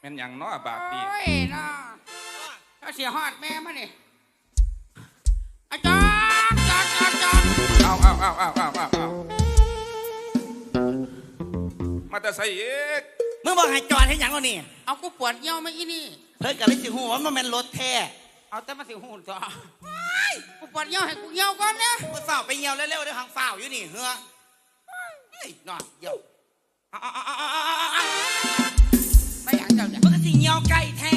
แม่นหยังเนาะบาดนี้โอ้ยเนาะถ้าเสียหอดแม่มานี่อาจารย์จอดจอดจอดเอาเอาเอาเอาเอาเอาเอามาแต่ใส่เอกมึงบอกให้จอดให้หยังวะนี่เอากูปวดเยี่ยวมาอีนี่ เพิ่นกับเลยสิหูว่ามันเป็นรถแท้เอาแต่มาสิหูต่อกูปวดเยี่ยวให้กูเยี่ยวก่อนนะกูเฝ้าไปเหี่ยวเร็วๆเดี๋ยวหางเฝ้าอยู่นี่เฮ้อเฮ้ยนอนเหี่ยวเอาเอาเอาเอาเอาเอาเอา ไม่อยากเจ้าเนี่ยมันก็สิเหี่ยวไก่แท้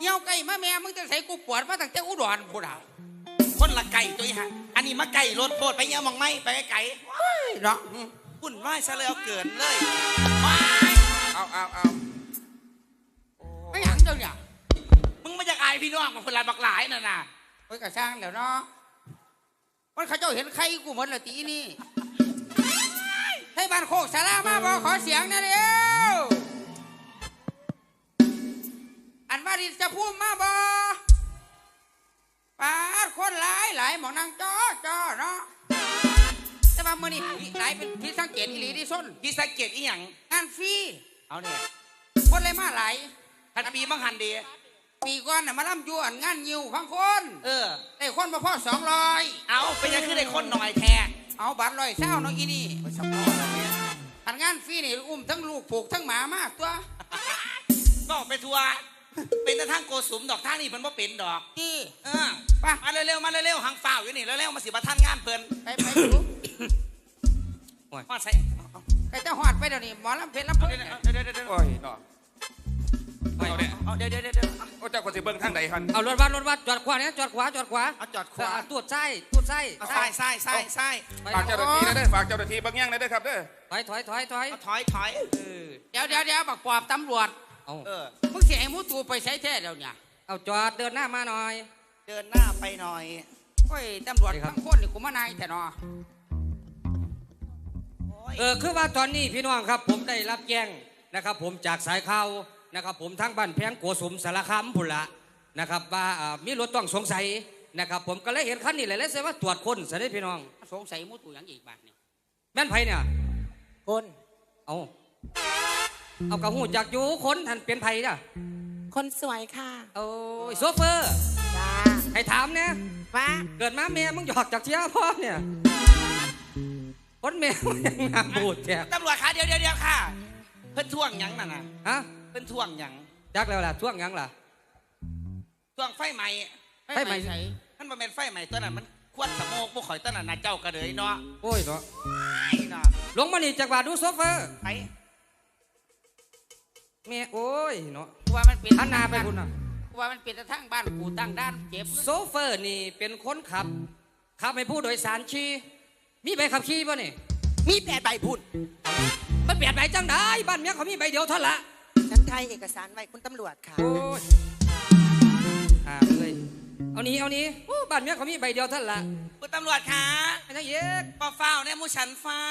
เยี่ยวไก่มาแม่มึงจะใส่กูปวดมาตั้งแต่อุดรกูด่าคนละไก่ตัวอีห่าอันนี้มาไก่รถโพดไปเหี่ยวมองไม่ไปไก่เนาะปุ่นไหวายซะแล้วเกินเลยว้ายเอาเอาเอาไม่อยากเจ้าเนี่ยมึงมาจากอายพี่น้องมาคนละบักหลายน่ะน่ะเฮ้ยกระช่างแล้วเนาะมันเขาเจ้าเห็นใครกูหมดละตีนี่ให้บ้านโคกสารามาบอกขอเสียงหนะเร็ว อันว่าดิจะพูดมาบอปาดคนหลายหลายหมองนางจอจอเนาะแต่ว่ามื่อนี้หลายเป็นที่สังเกตอีหลีที่ส้นพี่สังเกตอีหยังงานฟรีเอาเนี่ยคนเลยมาหลายทันปีมังหันดีปีก่อนน่ะมาล่ำยวนงานยิวพังคนเออ ได้คนมาพ่อสองร้อยเอาเป็นยังคือได้คนหน่อยแท้เอาบัตรลอยเศร้าน้องอีนี่อันงานฟรีนี่อุ้มทั้งลูกผูกทั้งหมามากตัว บอกไปทัวร์ เป็นแต่ทางโกสุมดอกทางนี่เพิ่นบ่เป็นดอกที่เออไปมาเร็วๆมาเร็วๆหางเฝ้าอยู่นี่เร็วๆมาสิมาท่านงานเพิ่นไปไปดูมาใส่ใครจะหอดไปเดี๋ยวนี้หมอลำเพชรลำเพลินเดี๋ยวเดี๋ยวเดี๋ยวเดี๋ยวโอ้ยเนาะเอาเนี่ยเอาเดี๋ยวเดี๋ยวเดี๋ยวเดี๋ยวโอ้เจ้าก็สิเบิ่งทางใดฮันเอารถวัดรถวัดจอดขวาเนี่ยจอดขวาจอดขวาเอาจอดขวาเตรวจไส้ตรวจไส้เอาใส่ใส่ใส่ใส่ไปฝากเจ้าหน้าที่นะเด้อฝากเจ้าหน้าที่เบางอย่างนะเด้อครับเด้อถอยถอยถอยถอย เอาถอยถอยเออเดี๋ยวเดี๋ยวเดี๋ยวบักปอบตำรวจ เอาเออ มึงเสียให้หมูตูไปใช้แท้เดี๋ยวเนี่ยเอาจอดเดินหน้ามาหน่อย เดินหน้าไปหน่อยโอ้ยตำรวจครับทั้งคนนี่กูมานายแต่เนาะโอ้ยเออคือว่าตอนนี้พี่น้องครับผมได้รับแจ้งนะครับ ผมจากสายข่าวนะครับ ผมทั้งบ้านแพงโกสุมสารคามพุ่นละนะครับว่าอ่ามีรถต้องสงสัยนะครับ ผมก็เลยเห็นคันนี้เลยเลยเสียว่าตรวจคนเสด็จพี่น้องสงสัยหมูตูอย่างอีกบาทนี่แม่นไผเนี่ยคนเอา เอากระหูจากอยู่คนท่านเป็นไผเนี่ยคนสวยค่ะโอ้ยโซเฟอร์จ้าให้ถามเนี่ยว่าเกิดมาแม่มึงหยอกจากเชียพ่อเนี่ยคนแม่มึงยังงามบูดแท้ตำรวจคะเดี๋ยวเดี๋ยวเดี๋ยวค่ะ เพิ่นท่วงหยังนั่นน่ะฮะเพิ่นท่วงหยังจักแล้วล่ะช่วงหยังล่ะ ท่วงไฟใหม่ให้ไหมใส่ มันบ่แม่นไฟใหม่ตัวนั้นมันควรสมกบ่ข่อยตัวนั้นน่ะเจ้ากระเดยเนาะโอ้ยเนาะไอ้เนาะลงมานี่จากบาทดูโซเฟอร์ไอ้ แม่โอ้ยเนาะกูว่ามันเป็นหันหน้าไปคุณน่ะกูว่ามันเป็นแต่ทั้งบ้านกูตั้งด้านเจ็บโซเฟอร์นี่เป็นคนขับขับให้ผู้โดยสารขี่มีใบขับขี่ป่ะนี่มีแปดใบพุ่นมันเปลี่ยนใบจังได้บ้านเมียเขามีใบเดียวเท่านั้นละฉันไทยเอกสารไว้คุณตำรวจค่ะโอ้ยอ่าเลย เอานี้เอานี้โอ้บ้านเมียเขามีใบเดียวเท่านั้นละคุณตำรวจคะไอ้นั่นเย็กป้าเฝ้าเนี่ยหมูฉันเฝ้า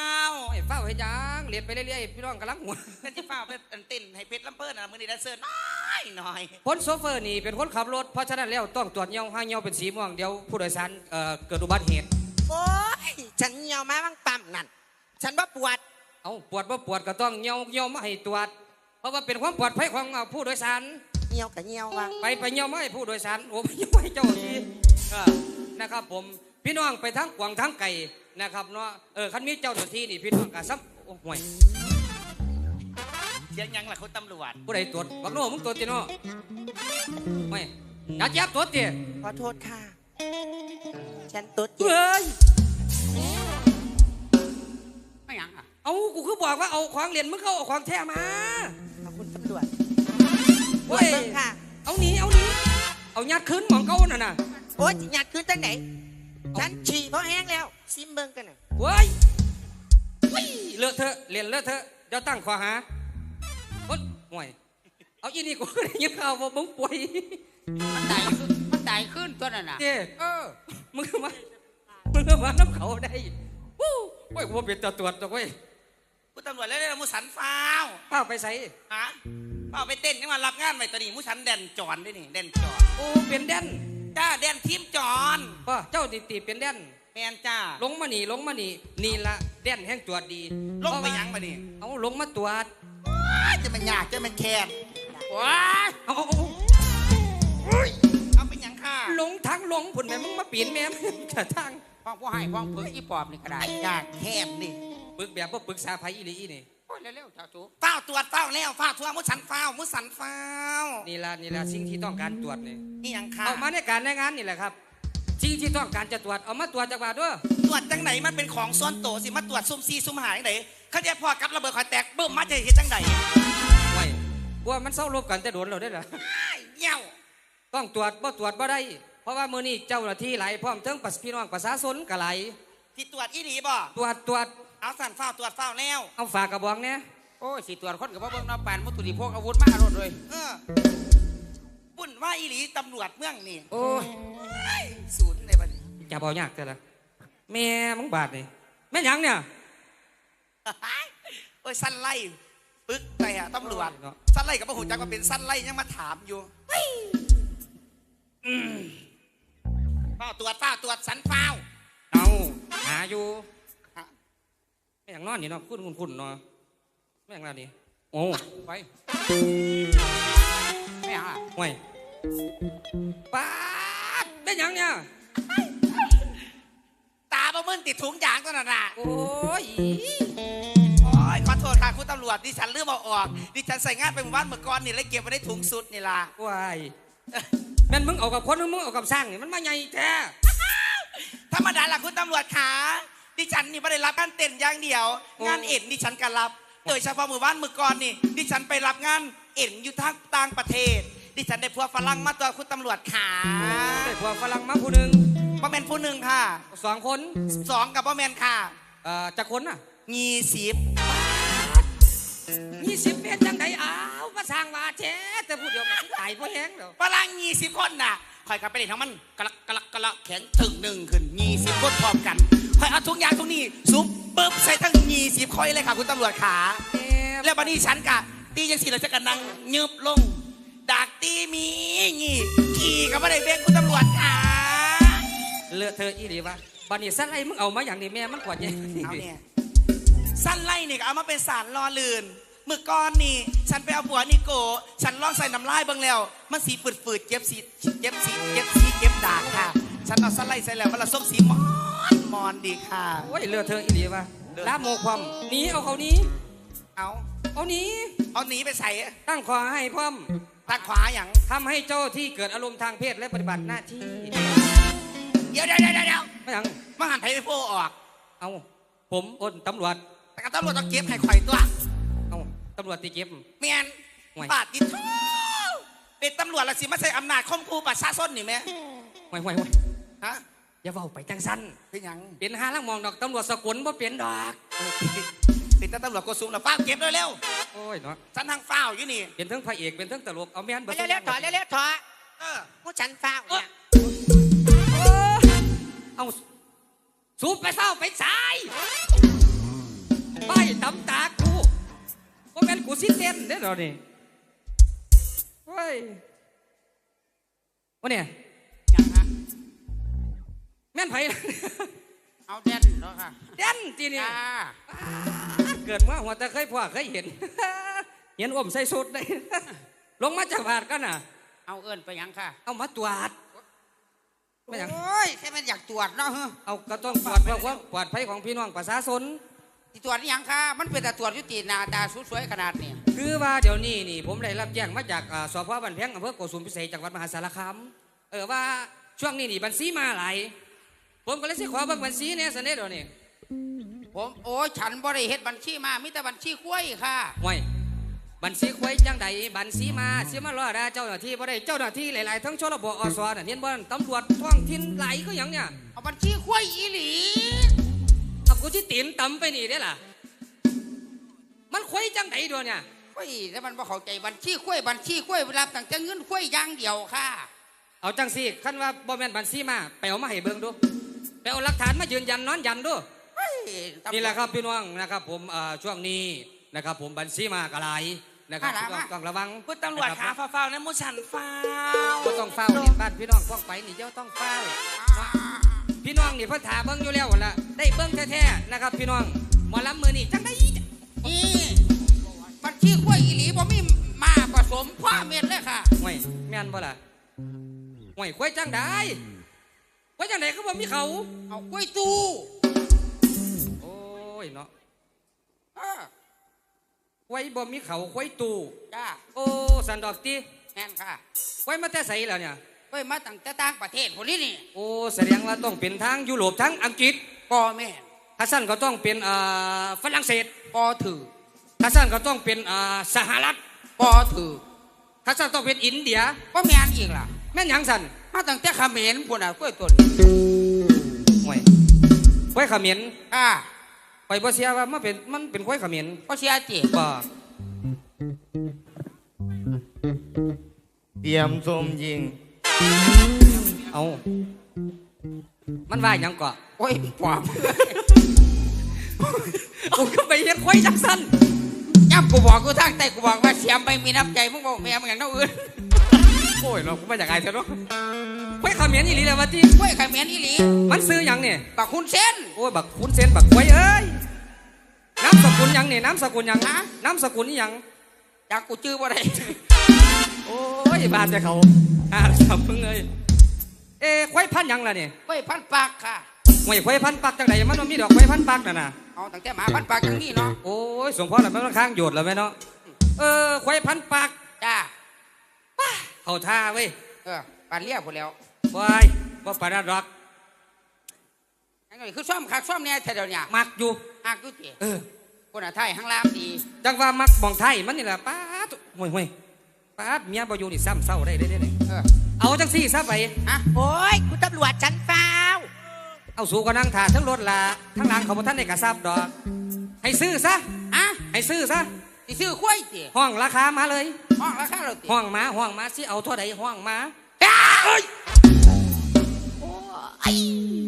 โอ้ยเฝ้าให้ยังเรียนไปเรื่อยๆพี่น้องกำลังหัวเพิ่นสิเฝ้าเพิ่นอันเต้นให้เพชรลำเพิ่นน่ะมื้อนี้แดนเซอร์น้อยหน่อยคนโซเฟอร์นี่เป็นคนขับรถเพราะฉะนั้นแล้วต้องตรวจเงาห้าเงาเป็นสีม่วงเดี๋ยวผู้โดยสารเอ่อเกิดอุบัติเหตุ โอ้ยฉันเหี่ยวมาบ้างปั๊มนั่น ฉันว่าปวด เอาปวดว่าปวดก็ต้องเงาเงามาให้ตรวจเพราะว่าเป็นความปลอดภัยของเอ่อผู้โดยสารเหี่ยวกับเหี่ยวว่ะไปไปเงามาให้ผู้โดยสารโอ้ไปเงาให้เจ้าทีเออนะครับผมพี่น้องไปทั้งกวางทั้งไก่นะครับเนาะเออคันมีเจ้าหน้าที่นี่พี่น้องกะซับโอ้ห่วยเสียงหยังล่ะคุณตำรวจผู้ใดตรวจบักโน่มึงตรวจจีโน่ไม่อย่าเจ็บตรวจจีขอโทษค่ะ ฉันตุ๊ดเจ็บเฮ้ยไม่หยังอะเอากูคือบอกว่าเอาของเหรียญมึงก็เอาของแท้มาขอบคุณตำรวจ เว้ยเบิ่งค่ะ เอาหนีเอาหนีเอายัดขึ้นหมองเก่าน่ะน่ะโอ๊ยหยัดคืนตั้งไหนฉันฉี่เพราะแห้งแล้ว ซิมเบิ้งกันน่ะเว้ยเว้ยเลอะเทอะเรียนเลอะเทอะเดี๋ยวตั้งข้อหาโอ๊ยห่วย เอาอีนี่กูได้ยินข่าวว่ามึงป่วยมันตายขึ้นมันตายขึ้นตัวนั่นน่ะ เจ้เออ มึงก็มามึงก็มาน้ำเขาได้วู้โอ้ยกูว่าเป็นตาตรวจตัวเว้ยคุณตำรวจเร็วๆหมูฉันเฝ้าป้าไปใส่ ฮะ เฝ้าไปเต้นยังมารับงานไว้ตัวนี้หมูฉันแดนจอนด้วยนี่แดนจอนโอ้เป็นแดนจ้าแดนทีมจอนป้าเจ้าติตีเป็นแดนแมนจ้าลงมานี่ลงมานี่นี่ละแดนแห่งตรวจดี ลงไปหยังมาดิเอาลงมาตรวจอ้ายจะมันยากจะมันแค้นว้ายเอาเอาเอาเอาเป็นหยังค่ะหลงทางหลงผุนแม่มึงมาปีนแม่มึงกระทางฟ้องผู้ให้ฟ้องเพิ่งอีปอบนี่ก็ได้อยากแคบนี่ปึกแบบว่าปรึกษาไผอีหลีอีนี่โอ้ย เร็วๆเจ้าจูเฝ้าตรวจเฝ้าแล้วเฝ้าทั่วมุสันเฝ้ามุสันเฝ้านี่ละนี่ละสิ่งที่ต้องการตรวจนี่นี่หยังค่ะเอามาในการในงานนี่แหละครับสิ่งที่ต้องการจะตรวจเอามาตรวจจากว่าด้วยตรวจจังไหนมันเป็นของส่วนโตวสิมาตรวจซุ่มซีซุ่มหาจังไหนเขาจะพอกับระเบิดคอยแตกเบิ่มมาจะเห็นจังไหนไว้ว่ามันเศร้ารบกันแต่โดนเราได้เหรอเหี้ยวต้องตรวจบ่ตรวจบ่ได้ เพราะว่ามื้อนี้เจ้าหน้าที่หลายพร้อมทั้งประพี่น้องประชาชนก็หลายที่ตรวจอีหลีบ่ตรวจตรวจ เอาสันเฝ้าตรวจเฝ้าแล้ว เอาฝากกระบอกเนี่ยโอ้ยสิตรวจคนกับว่าเบิ่งน้ำปานมุตุดิพกอาวุธมาโลดเลยเออบุ่นว่าอีหลีตำรวจเมืองนี่โอ้ยศูนย์ในบัดนี้อย่าบอกยากแต่ละแม่มึงบาดนี่แม่หยังเนี่ยโอ้ยสั้นไล่ปึกไปอะตำรวจเนาะสั้นไล่กับพระหุ่นจักว่าเป็นสั้นไล่ยังมาถามอยู่อืมเฝ้าตรวจเฝ้าตรวจสันเฝ้าเอาหาอยู่ฮะแม่หยังนอนนี่เนาะคุ้นคุ้นคุ้นเนาะแม่หยังแล้วนี่โอ้ไปไม่หาห่วยปาดแม่หยังเนี่ยตาบ่มึนติดถุงยางตัวนั้นน่ะโอ้ยโอ้ยขอโทษค่ะคุณตำรวจดิฉันลืมเอาออกดิฉันใส่งานไปหมู่บ้านเมื่อก่อนนี่แล้วเก็บไว้ในถุงสุดนี่ล่ะวายแม่นมึงเอากับคนหรือมึงเอากับสร้างนี่มันมาใหญ่แท้ธรรมดาล่ะคุณตำรวจขา ดิฉันนี่ไม่ได้รับการเต้นอย่างเดียว งานเอ็นดิฉันก็รับ โดยเฉพาะหมู่บ้านเมื่อก่อนนี่ ดิฉันไปรับงานเอ็นอยู่ทางต่างประเทศ ดิฉันได้พวกฝรั่งมาตัวคุณตำรวจขาได้พวกฝรั่งมาผู้หนึ่งบ่แมนผู้หนึ่งค่ะสองคนสองกับบ่แมนค่ะเอ่อจะคนน่ะยี่สิบยี่สิบเมตรจังไดอ้าวมาสร้างว่าแท้แต่ผู้เดียวมันสิตายเพราะแห้งแล้วฝรั่งยี่สิบคนน่ะคอยกับไปเล่นทั้งมันกะลักกะลักกะลักแข็งถึงหนึ่งขึ้นยี่สิบคนพร้อมกัน คอยเอาทุกอย่างทุกนี้ซุปปึ๊บใส่ทั้งยี่สิบคอยเลยค่ะ คุณตำรวจขา แล้วบัดนี้ฉันกะ ตียังสิเราจะกันนั่งยืบลง ดากตีมีงี้ขี่กับไม่ได้เบงคุณตำรวจค่ะเลือดเธออีหลีวะบัดนี้สัตว์ไรมึงเอามาอย่างนี้แม่มันกว่าใหญ่เอาเนี่ยสั้นไล่นี่ก็เอามาเป็นสารรอลื่นเมื่อก่อนนี่ ฉันไปเอาผัวนิโก ฉันลองใส่น้ำลายเบิ่งแล้ว มันสีฝืดๆเจ็บสีเจ็บสีเจ็บสีเจ็บดากค่ะ ฉันเอาสั้นไล่ใส่แล้วมันละส้มสีมอน มอนดีค่ะ โอ้ยเลือดเธออีหลีวะลาโมความหนีเอาเขาหนี้ เอาเอาหนี้เอาหนีไปใส่ตั้งขอให้พร้อมทางขวาอย่างทำให้เจ้าที่เกิดอารมณ์ทางเพศและปฏิบัติหน้าที่ เดี๋ยวเดี๋ยวเดี๋ยวเดี๋ยวไม่หยังมาหันไทยไปโฟออก เอาผมอ้นตำรวจแต่ก็ตำรวจต้องเก็บให้ข่อยตัว เอาตำรวจตีเก็บเมียนห่วยปาดติดทูเป็นตำรวจละสิมาใช้อำนาจข่มขู่ประชาชนนี่ไหมห่วยห่วยห่วยฮะ อย่าเว้าไปจังสันเป็นหยังเป็นห้าลังมองดอกตำรวจสกุลบ่เปลี่ยนดอกเป็นตำรวจโกสุมแล้วฟ้าวเก็บเร็วโอ้ยเนาะๆฉันทางฟ้าวอยู่นี่ เป็นทั้งพระเอกเป็นทั้งตลกเอาแม่นไปเร็วๆถอยเร็วๆถอยเออผู้ฉันเฝ้าเนี่ยเอาสูบไปเฝ้าไปสายไปตำตากูว่าแม่นกูสิเต้นเด้อเดี๋ยวนี่เฮ้ยว่าเนี่ยอย่างฮะ แม่นไผเอาเด่นเนาะค่ะเต้นทีนี่จ้าเกิดมาหัวแต่เคยพ่อเคยเห็น เห็นอมใส่สุดเลยลงมาจากบาทกันน่ะ เอาเอินไปหยังค่ะเอามาตรวจไม่หยังโอ้ยแค่มันอยากตรวจเนาะเฮ้อเอาก็ต้องตรวจเพื่อความปลอดภัยของพี่น้องประชาชนที่ตรวจนี่หยังค่ะ มันเป็นแต่ตรวจอยุติหนาตาสวยๆขนาดนี้คือว่าเดี๋ยวนี้นี่ ผมได้รับแจ้งมาจากอ่าสพบันแพงอำเภอโกสุมพิเศษจังหวัดมหาสารคามเออว่าช่วงนี้นี่บัญชีมาหลาย ผมก็เลยสิขอเบิ่งบัญชีเนี่ยสนเด้เดี๋ยวนี้ผมโอ้ยฉันบริเฮ็ดบัญชีมามีแต่บัญชีคุ้ยค่ะห่วยบัญชีควยจังใดบัญชีมาสิมารอดาเจ้าหน้าที่บ่ได้เจ้าหน้าที่หลายๆทั้งชลบอสน่ะเห็นบ่ตำรวจท้องถิ่นหลายก็หยังเนี่ยเอาบัญชีคุ้ยอีหลีเอากูที่ตีนตำไปนี่ได้อล่ะ มันควยจังใดเดี๋ยวเนี่ยคุ้ยแล้วมันบ่เข้าใจบัญชีคุ้ยบัญชีคุ้ยรับตั้งแต่เงินคุ้ยอย่างเดียวค่ะ เอาจังสิคันว่าบ่แม่นบัญชีมาไปเอามาให้เบิ่งดู ไปเอาหลักฐานมายืนยันนอนยันดูเฮ้ยตำวจนี่แหละครับพี่น้องนะครับ ผมเอ่อช่วงนี้นะครับ ผมบัญชีมากระไรนะครับมาละพี่น้องมาต้องระวังคุณตำรวจนะคขาบฟ้าวๆนะมูฉันฟ้าวก็ต้องเฝ้านี่บ้านพี่น้องฟ้องไปนี่เจ้าต้องเฝ้า พี่น้องนี่เพิ่นถาเบิ่งอยู่แล้วหั่นล่ะได้เบิ่งแท้ๆนะครับ พี่น้องหมอลำมือนี่จังได้นี่บัญชีคุ้ยอีหลีบ่มีมาผสมความม่นบ่ล่ะห่วยควายจังได้ ควายจังไดก็บ่มีเขา เอากล้วยตู้โอ้ยเนาะเออควายบ่มีเขาควายตู้จ้าโอ้สันดอกตีแม่นค่ะควายมาแต่ไสแล้วเนี่ยกล้วยมาตั้งแต่ต่างประเทศคนนี้นี่โอ้แสดงว่าต้องเป็นทางยุโรปทั้งอังกฤษก็แม่นถ้าสั้นก็ต้องเป็นอ่าฝรั่งเศสก็ถือถ้าสั้นก็ต้องเป็นอ่าสหรัฐก็ถือถ้าสั้นต้องเป็นอินเดียก็แม่นอีกล่ะแม่นหยังสันมาตั้งแต่เขมรพุ่นน่ะกล้วยตัวนี้ห่วยควายเขมิ้นอ่าไปบ่เสียว่ามันเป็นมันเป็นควายเขมิ้นก็เสียจีบ่เตรียมสมยิง เอามันว่าหยังเกาะโอ้ยปอบกูก็ไปเฮ็ดควายจังสันย่ำกูบอกกูทางใต้กูบอกว่าเสียมไปมีน้ำใจมึงบอกแม่มึงอย่างนั้นอื่นโอ้ยเรากูมาจากไอ้เถอะเนาะควายเขมิ้นอีหลีแล้วว่าติกล้วยเขมรอีหลีมันซื้อหยังเนี่ยบักคุณเส้นโอ้ยบักคุณเซนบักควายเอ้ยน้ำสกุลหยังเนี่ยน้ำสกุลหยังฮะน้ำสกุลนี่หยังอยากกูจื้อบ่ได้โอ้ยบาดจะเขาอ่าสับมึงเลยเอ้ควายพันธุ์หยังล่ะเนี่ยกล้วยพันปากค่ะ ห่วยควายพันธุ์ปักจังไดมันบ่มีดอกควายพันธุ์ปักน่ะนะเอาตั้งแต่หมาพันปากจังนี้เนาะโอ้ยสมพรแล้วมันข้างโยดแล้วแม่เนาะเออควายพันธุ์ปัก จ้า เขาท่าเว้ยเออปานเรียบหมดแล้วควายบ่ปานนั้นดอกอันนี้คือซ่อมคักซ่อมเนี่ยแถวเนี่ยมักอยู่หักอยุติเออคนอะไทยข้างล่างดีจังว่ามักมองไทยมันนี่แหละป้าดห่วยห่วยป้าดเมียบ่อยู่นี่ซ้ำเศร้าได้เด้เด้เด้เออเอาจังซี่ซะไปฮะโอ้ยคุณตำรวจฉันฟาวเอาสู่ก็นั่งถ่าทั้งรถละทั้งหลังเขาบ่ทันได้กระซับดอก ให้ซื้อซะฮะให้ซื้อซะสิซื้อคุ้ยติห้องราคามาเลย ห้องราคาเราติห้องมาห้องมาสิเอาเท่าใดห้องมาจ้าเอ้ย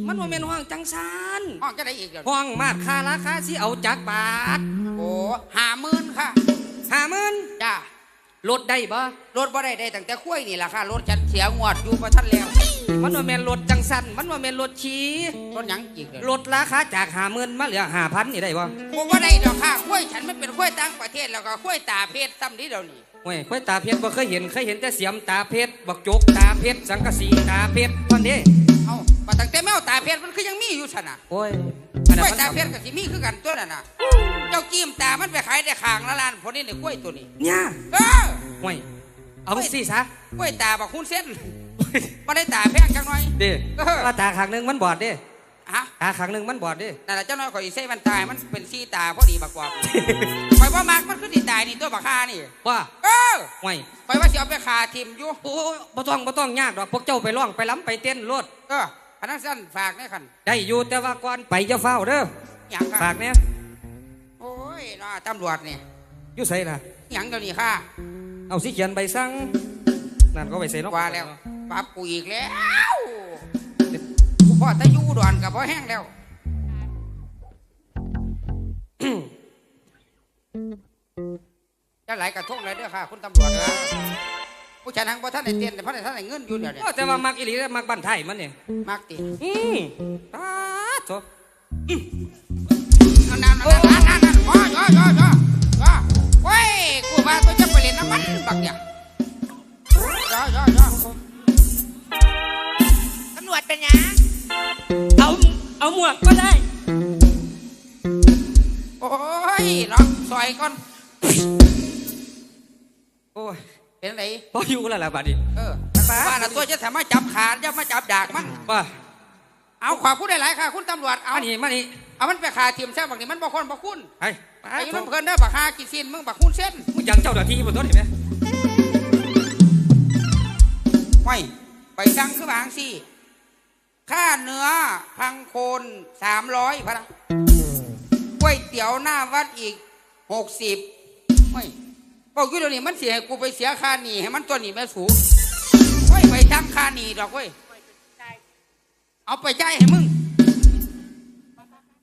มันว่าแม่นห้องจังซันห้องจะได้อีกเดี๋ยวห้องมาดค่าราคาสิเอาจักบาทโอ้ห้าหมื่นค่ะห้าหมื่นจ้าลดได้บ่รถบ่ได้ได้ตั้งแต่คุ้ยนี่ราคารถฉันเสียงวดอยู่ประทันแล้วมันว่าแม่นลดจังสันมันว่าแม่นลดชีรถหยังอีกเดี๋ยวลดราคาจากห้าหมื่นมาเหลือห้าพันนี่ได้บ่ผมว่าได้ดอกค่ะคุ้ยฉันไม่เป็นคุ้ยต่างประเทศแล้วก็คุ้ยตาเพชรซ้ำนี้เดี๋ยวนี้ โอ้ยค่อยตาเพชรบ่เคยเห็นเคยเห็นแต่เสียมตาเพชรบักจกตาเพชรสังกะสีตาเพชรมันเด้เอาปตั้งแต่แมวตาเพชรมันคือยังมีอยู่สนะโอ้ยอันนั้นกล้วยมันตาเพชรกับสิมีคือกันตัวนั่นน่ะ เจ้าจิ้มตามันไปขายได้ขางละล้านพอนี้เนี่ยกล้วยตัวนี้เนี่ย เออโอ้ยเอาสิซะกล้วยตาบักคุณเส้นมาได้ตาแพงจังหน่อยเด้เออว่าตาข้างหนึงมันบอดเด้ ฮะตาข้างหนึงมันบอดเด้นั่นแหละเจ้าน้อยข่อยสิใส่มันตายมันเป็นสีตาพอดีบักกว่าข่อยว่ามากมันคือดีตายนี่ตัวบักคานี่ว่าเออโอ้ยข่อยว่าสิเอาไปคาทิมอยู่โอ้ยบ่ต้องบ่ต้องยากดอกพวกเจ้าไปร้องไปล้ำไปเต้นรถเอออันนั้นสั้นฝากเนี่ยคันได้อยู่แต่ว่าก่อนไปจะเฝ้าเด้อหยังฝาค่ะกเนี่ยโอ้ยน่าตำรวจนี่อยู่ใส่ล่ะหยังเดี๋ยวนี้ค่ะเอาสิเขียนใบสั่งนั่นก็ไปใส่เนาะว่าแล้วปรับกูอีกแล้วกู พ่อตะยูอุดอนกับพ่อแห้งแล้วจะไหลกระทงเลยเด้อค่ะ คุณตำรวจนะผู้ชายทางพ่ท่านในเตียนแต่พ่อท่านในเงินอยู่เดี๋ยวนี้โอ้แต่ว่ามักอีหลีเด้อมักบ้านไทยมันเนี่ยมากตีอืมตาโถนั่นนั่นนั่นนั่นนั่นนั่นว้าย่อย่อย่อย่ อยก่อน โอ้ยเป็นไรพออยู่แล้วล่ะบัดนี้เออว่าน่ะตัวจะทำมาจับขาจะมาจับดากมันว่าเอาขอพูดได้หลายค่ะ คุณตำรวจเอามานี่มานี่เอามันไปขาทีมแซ่บักนี่มันบอกคนบอกคุณไอ้ไปไอ้โถมันเพิ่นได้อบักฮากินซีนมึงบักคุณเส้นมึงยังเจ้าหน้าที่บนโต๊ะเห็นไหมไม่ไปสั่งคือบางสิค่าเนื้อพังโคนสามร้อยพะนะก๋วยเตี๋ยวหน้าวัดอีก หกสิบไม่บอกอยู่เดี๋ยวนี้มันเสียให้กูไปเสียค่าหนีให้มันตัวหนีแม่สูงไม่ไปทั้งค่าหนีดอกเว้ยเอาไปจ่ายให้มึง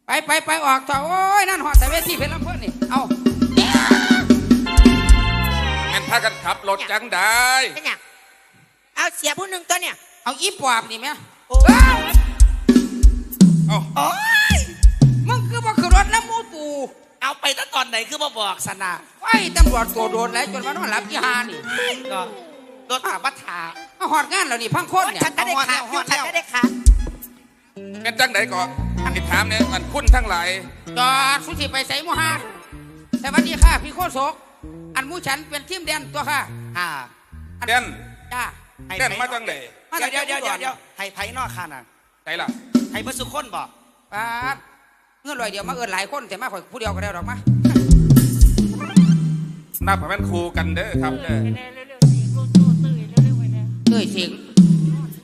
ไปไปไปออกเถอะโอ้ยนั่นหอดแต่เวทีเพชรลำเพื่อนนี่เอาแม่นพากันขับรถจังได้เป็นหยังเอาเสียผู้หนึ่งตัวเนี่ยเอาอีปอบนี่ไหมโอ้ เอ้าเอ้าโอ้ เอาไปตั้งตอนไหนคือมาบอกสนะไอ้ตำรวจตัวโดนแล้วจนมานอนหลับยี่หานี่ก็รถขับบัตถามาหอดงานแล้วนี่พังโคโอ้นยเนี่ยฉันก็ได้ขาฮอดแล้วฉันก็ได้ขาเป็นจังไหนก่อนติดถามเนี่ยมันคุณทั้งหลายจอดสุสิไปใส่หมูฮาสวัสดีค่ะ พี่โคศก อันหมูฉันเป็นทีมแดนตัวค่ะอ่าเด่นจ้าให้เด่นไผมาจังไหนมาจากเดี๋ยวเดี๋ยวอุดรเดี๋ยวเดี๋ยวให้ไผนอกคันอะไหนล่ะให้เมื่อสุคนบอกปาด เงื่อนลอยเดียวมาเอินหลายคนแต่มาข่อยผู้เดียวก็ได้หรอกมานับให้มันครูกันเด้อครับเด้อเต้ยเสียง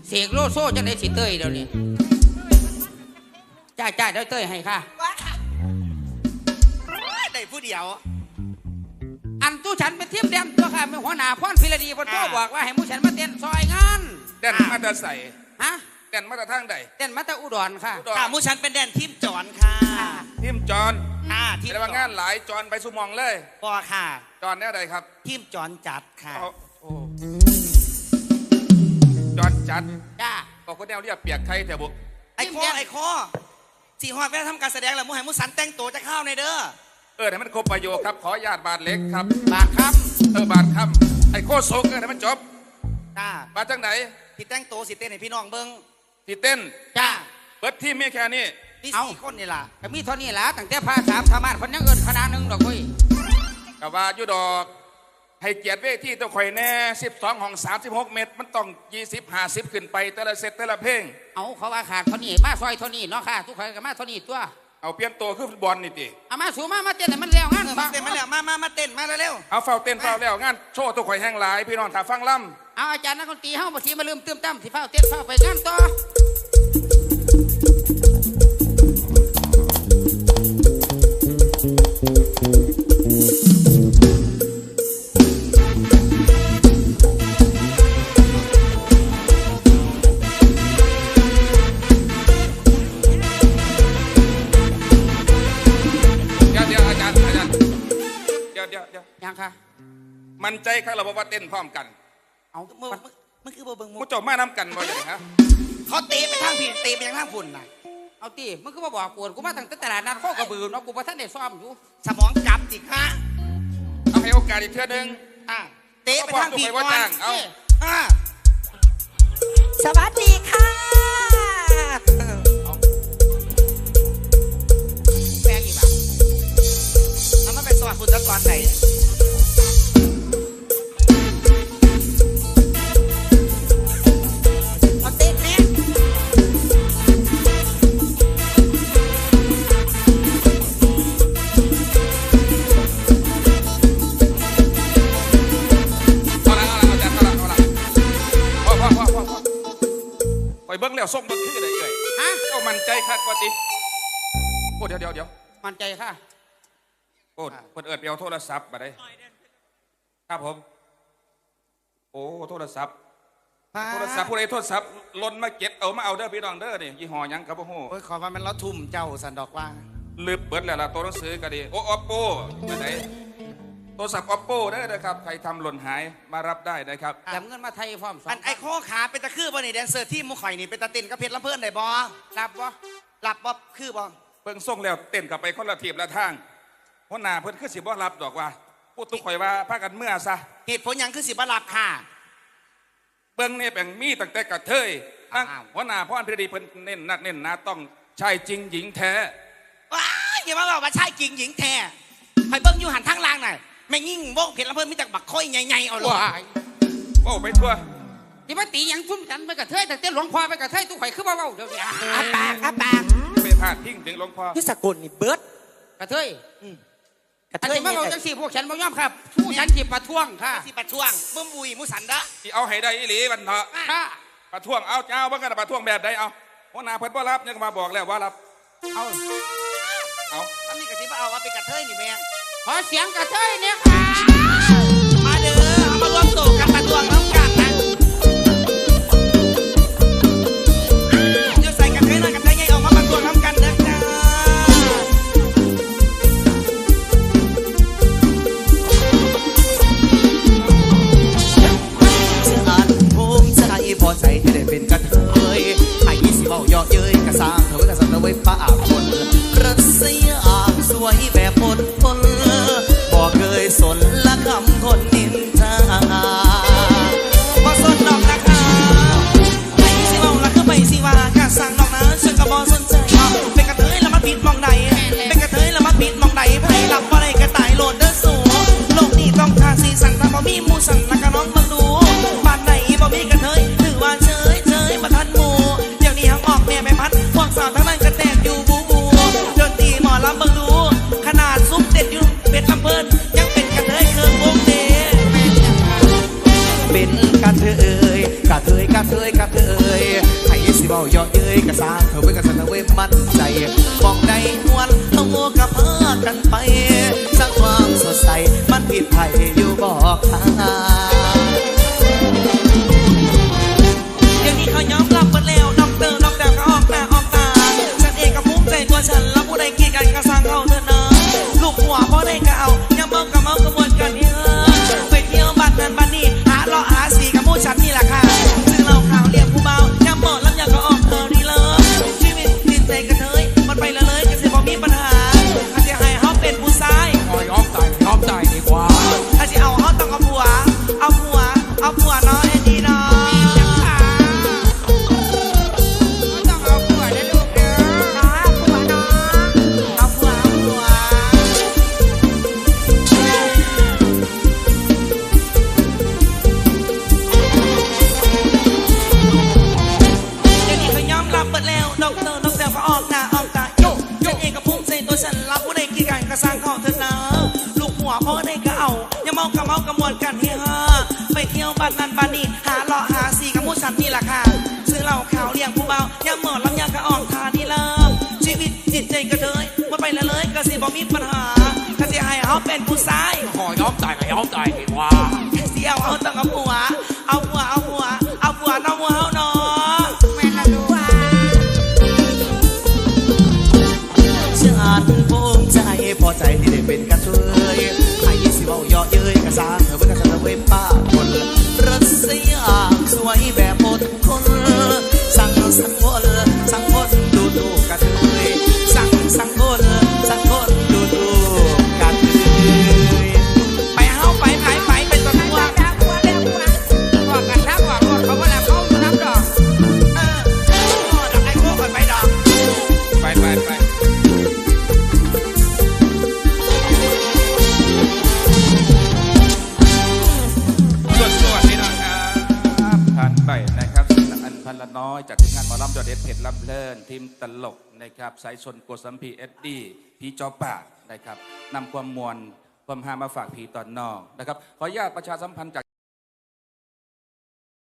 เสียงโลโซ่จังได้สิเต้ยเดี๋ยวนี้จ้าจ้าเดี๋ยวเต้ยให้ค่ะ ได้ผู้เดียว อันตู้ฉันเป็นทีมแดนตัวค่ะเป็นหัวหน้าพ่อนพิรดีพ่อโตอ่าบอกว่าให้หมูฉันมาเต้นซอยงานเด่นมาแต่ใส่ฮะ เด่นมาแต่ทางใด เต้นมาแต่อุดรค่ะ อุดร ค่ะหมูฉันเป็นแดนทีมจอนค่ะทีมจอนอ่าทีมแต่ว่างานหลายจอนไปสุมองเลย ปอค่ะ จอนแน่ใดครับทีมจอนจัดค่ะเอาโอ้จอนจัดจ้า บอกคนแนวเรียกเปียกไข่แถวบุไอ้ทีมคอแดน ไอ้คอสีหอดแม่ทำการแสดงแล้วหมูให้หมูสันแต่งตัวจะเข้าในเด้อเออให้มันครบประโยคครับ ขออนุญาตบาทเล็กครับ บากคเออบาทคำไอ้โคตรโซกเออให้มันจบจ้าบาทจังไหนที่แต่งตัวสิเต้นให้พี่น้องเบิ้ง ที่เต้นำจ้าเปิดที่มีแค่นี้นี่เอ้าสี่คนนี่ล่ะก็มีเท่านี้ละตั้งแต่พาสามธรรมะคนยังเอินคณะหนึ่งดอกเว้ยกับว่าอยุดอกให้เกียรติเวทีตัวข่อยแน่12ของ36 เมตร มันต้อง 20 50 ขึ้นไป แต่ละเซตแต่ละเพลง เอาเขาว่าขาดเท่านี้มาซอยเท่านี้เนาะค่ะ ทุกคนก็มาเท่านี้ตัวเอาเปลี่ยนตัวคือฟุตบอลนี่ติเอามาสูมามาเต้นให้มันแล้วงานเออบ่มาเต้นมาแล้วมามามาเต้นมาเร็วเอาเฝ้าเต้นเฝ้าแล้วงานโชว์ตัวข่อยแห้งหลาย พี่น้องถ้าฟังล่ำ เอาอาจารย์นักดนตรีเฮาบ่ทีมาลืมเติมตั้มสิเฝ้าเต้นเฝ้าไปงานต่อเดี๋ยวเดี๋ยวอาจารย์อาจารย์เดี๋ยวเดี๋ยวเดี๋ยวยังค่ะ มันใจครับเราบอกว่าเต้นพร้อมกัน เอาๆมึงมึงมึงคือบ่เบิ้งหมูมุจบมาน้ำกันบ่อย่างฮะเขาเตะไปทางผิดเตะไปทางฝุ่นน่ะเอาตีมึงก็มาบอกกวนกูมาตั้งแต่ตลาดนัดโคกระบือเนาะกูบ่ทันได้ซ้อมอยู่สมองจับติฮะเอาให้โอกาสอีกเทื่อนึงอะเตะไปทางผิดเขาบอกตัวไปว่าจ้างเอาอะสวัสดีค่ะแปลงอีกบ่ะเอามาไปสวัสดิ์คุณตะกอนไหน เบิ้งแล้วส่งเบิ้งคืออะไรเอ่ยฮะเจ้ามันใจคักกว่าติโอ้เดี๋ยวเดี๋ยวเดี๋ยวมั่นใจค่ะโอ้เพิ่นเอิดไปเอาโทรศัพท์มาได้ครับผม โอ้โทรศัพท์โทรศัพท์ผู้ใดโทรศัพท์หลนมาเก็บเอามาเอาเด้อพี่น้องเด้อนี่ยี่ห้อหยังครับโอ้โหโอ้ยขอว่ามันเราทุ่มเจ้าสันดอกว่าลืมเบิดแล้วล่ะตัวหนังสือก็ดีโอ้ oppo อยู่ไหนโท รศัพท์ oppo เด้อนะครับ ใครทำหล่นหายมารับได้นะครับ แถมเงินมาไทยพร้อมสออังนไอ้ข้อขาเป็นตะคือบ่นี่แดนเซอร์ที่หมุข่อยนี่เป็นตะเต้นกับเพชรลำเพิ่นได้บ่รับบ่หลับบ่คือบ่เบิ่งส่งแล้วเต้นกลับไปคนละทีบละทางหัวหน้าเพิ่นคือสิบ่รับดอกว่าพูดทุกข่อยว่าพากันเมื่อซะเหตุผลหยังคือสิบ่หลับค่ะ เบิ่งนี่แบ่งมีตั้งแต่กระเทยตั้งอ้าว หัวหน้าพ่ออันพิรดีเพิ่นเน้นนักเน้นหนาต้องชายจริงหญิงแท้ว้ายอย่ามาบอกว่าชายกิ่งหญิงแท้ข่อยเบิ่งอยู่หันทางล่างน่ะ แม่งยิ่งวงเพชรลำเพิ่นมีแต่บักค่อยใหญ่ๆเอาหรอว้ายโอ้ไปทั่วที่มาตีหยังซุ่มฉันไปกับเทยตั้งแต่หลวงพ่อไปกับเทยทุกข่อยคือบ่เว้าเดี๋ยวนี้อาปากอาปากไปพาดพิงถึงหลวงพ่อยุสกุลนี่เบิร์ดกระเทยกระอันเทยนี้มาเนี่ยบอกจังสี่พวกฉันบ่ยอมครับผู้ฉันสิประท้วงค่ะสิประท้วงเบิ่มบุยมุสันดะที่เอาให้ได้อีหลีบันเถาะค่ะประท้วงเอาเจ้าว่ากันประท้วงแบบใดเอาหัวหน้าเพิ่นบ่รับยังมาบอกแล้วว่ารับเอาเอาอันนี้ก็สิบ่เอาว่าเป็นกระเทยนี่แม่ ขอเสียงกระเทยเนี่ยค่ะมาเด้อมารวมตัวกันประท้วน้ำกันนะเดี๋ยวใส่กระเทยหน่อยกระเทยใหญ่ออกมาประท้วน้ำกันเด้อจ้าเสียอันภูมิใจพอใจที่ได้เป็นกระเทยให้สิเว้าเยาะเย้ยกระสร้างเถอะกระสังเอาไว้ป้าคน บ สางเธอไว้กันสันเอาไว้มั่นใจมองใดมวนเอาโมกับพากันไปสร้างความสดใสมันผิดไผอยู่บอกทางเดี๋ยวนี้เขายอมรับหมดแล้วด็อกเตอร์น้องแตอร์ก็ออกหน้าออกตาฉันเองก็ภูมิใจตัวฉันแล้วผู้ใดกีดกัน หมดแล้วดอกเตอร์ดอกเตอร์ก็ออกหน้าออกตาโยฉันเองก็ภูมิใจตัวฉันรับผู้ใดกีดกันก็สร้างเขาเถอะนะลูกหัวพ่อได้ก็เอาอย่าเมากะเมากะมวนกันเฮ้อไปเที่ยวบ้านนั้นบ้านนี้หาเลาะหาสีกับมู่ฉันนี่แหละค่ะซื้อเหล้าขาวเลี้ยงผู้เบาย่าหมอลำยากะออนทานี่เลิมชีวิตจิตใจกระเทยว่าไปละเลยก็สิบ่มีปัญหาก็สิให้เขาเป็นผู้ชายขอยอมตายก็ยอมตายดีกว่าเสียวเอาต้งเอาผัว พิมพ์ตลกนะครับสายชนโกสัมพีเอ็ดดี้พีจอปากนะครับนำความมวลความฮามาฝากพีตอนนอกนะครับขออนุญาตประชาสัมพันธ์จาก